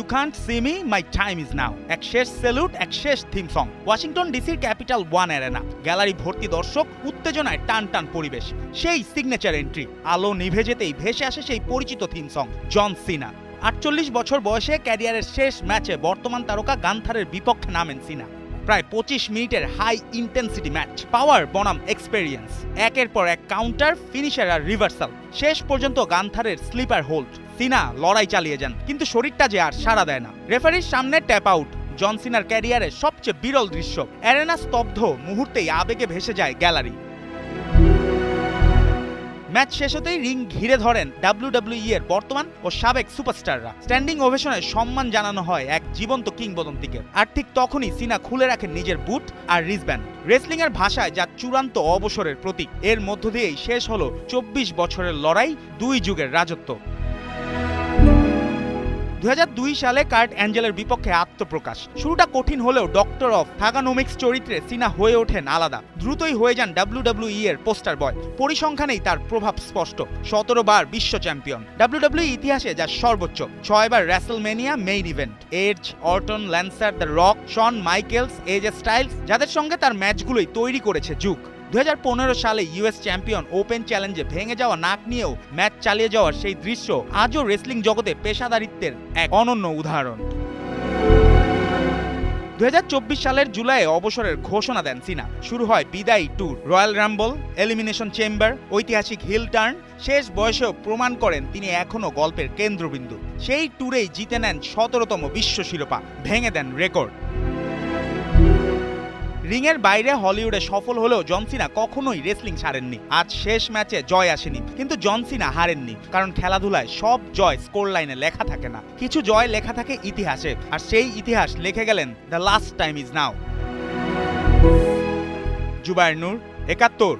You can't see me my time is now এক শেষ salute এক শেষ থিম সং ওয়াশিংটন ডিসির ক্যাপিটাল ওয়ান অ্যারেনা গ্যালারি ভর্তি দর্শক উত্তেজনায় টান টান পরিবেশ। সেই সিগনেচার এন্ট্রি আলো নিভে যেতেই ভেসে আসে সেই পরিচিত থিম সং জন সিনা আটচল্লিশ বছর বয়সে ক্যারিয়ারের শেষ ম্যাচে বর্তমান তারকা গান্থারের বিপক্ষে নামেন সিনা। প্রায় পঁচিশ মিনিটের হাই ইন্টেন্সিটি ম্যাচ পাওয়ার বনাম এক্সপেরিয়েন্স একের পর এক কাউন্টার ফিনিশার আর রিভার্সাল শেষ পর্যন্ত গান্থারের স্লিপার হোল্ড সিনা লড়াই চালিয়ে যান, কিন্তু শরীরটা যে আর সাড়া দেয় না। রেফারির সামনে ট্যাপ আউট, জন সিনার ক্যারিয়ারের সবচেয়ে বিরল দৃশ্য। অ্যারেনা স্তব্ধ, মুহূর্তেই আবেগে ভেসে যায় গ্যালারি। ম্যাচ শেষ হতেই রিং ঘিরে ধরেন ডাব্লিউডাব্লিউই এর বর্তমান ও সাবেক সুপারস্টাররা। স্ট্যান্ডিং ওভেশনে সম্মান জানানো হয় এক জীবন্ত কিংবদন্তিকে। আর ঠিক তখনই সিনা খুলে রাখেন নিজের বুট আর রিসব্যান্ড। রেসলিং এর ভাষায় যা চূড়ান্ত অবসরের প্রতীক, এর মধ্য দিয়েই শেষ হলো চব্বিশ বছরের লড়াই, দুই যুগের রাজত্ব। দুই হাজার দুই সালে কার্ট অ্যাঞ্জেলের বিপক্ষে আত্মপ্রকাশ। শুরুটা কঠিন হলেও ডক্টর অফ থাগানোমিক্স চরিত্রে সিনা হয়ে ওঠেন আলাদা। দ্রুতই হয়ে যান ডাব্লিউডাব্লিউই এর পোস্টার বয়। পরিসংখ্যানেই তার প্রভাব স্পষ্ট। সতেরো বার বিশ্ব চ্যাম্পিয়ন। ডাব্লিউডাব্লিউ ইতিহাসে যা সর্বোচ্চ। ছয়বার WrestleMania main event Edge Orton Lesnar the Rock Shawn Michaels Edge Styles যাদের সঙ্গে তার ম্যাচগুলোই তৈরি করেছে যুগ। দু হাজার পনেরো সালে ইউএস চ্যাম্পিয়ন ওপেন চ্যালেঞ্জে ভেঙে যাওয়া নাক নিয়েও ম্যাচ চালিয়ে যাওয়ার সেই দৃশ্য আজও রেসলিং জগতে পেশাদারিত্বের এক অনন্য উদাহরণ। দু হাজার চব্বিশ সালের জুলাইয়ে অবসরের ঘোষণা দেন সিনা। শুরু হয় বিদায়ী tour. Royal Rumble, Elimination Chamber, ঐতিহাসিক হিল টার্ন, শেষ বয়সেও প্রমাণ করেন তিনি এখনও গল্পের কেন্দ্রবিন্দু। সেই ট্যুরেই জিতে নেন সতেরোতম বিশ্ব শিরোপা, ভেঙে দেন রেকর্ড। রিংয়ের বাইরে হলিউডে সফল হলেও জনসিনা কখনোই রেসলিং ছাড়েননি। আজ শেষ ম্যাচে জয় আসেনি, কিন্তু জনসিনা হারেননি, কারণ খেলাধুলায় সব জয় স্কোর লাইনে লেখা থাকে না। কিছু জয় লেখা থাকে ইতিহাসে, আর সেই ইতিহাস লিখে গেলেন, the last time is now. Zubair Noor, একাত্তর।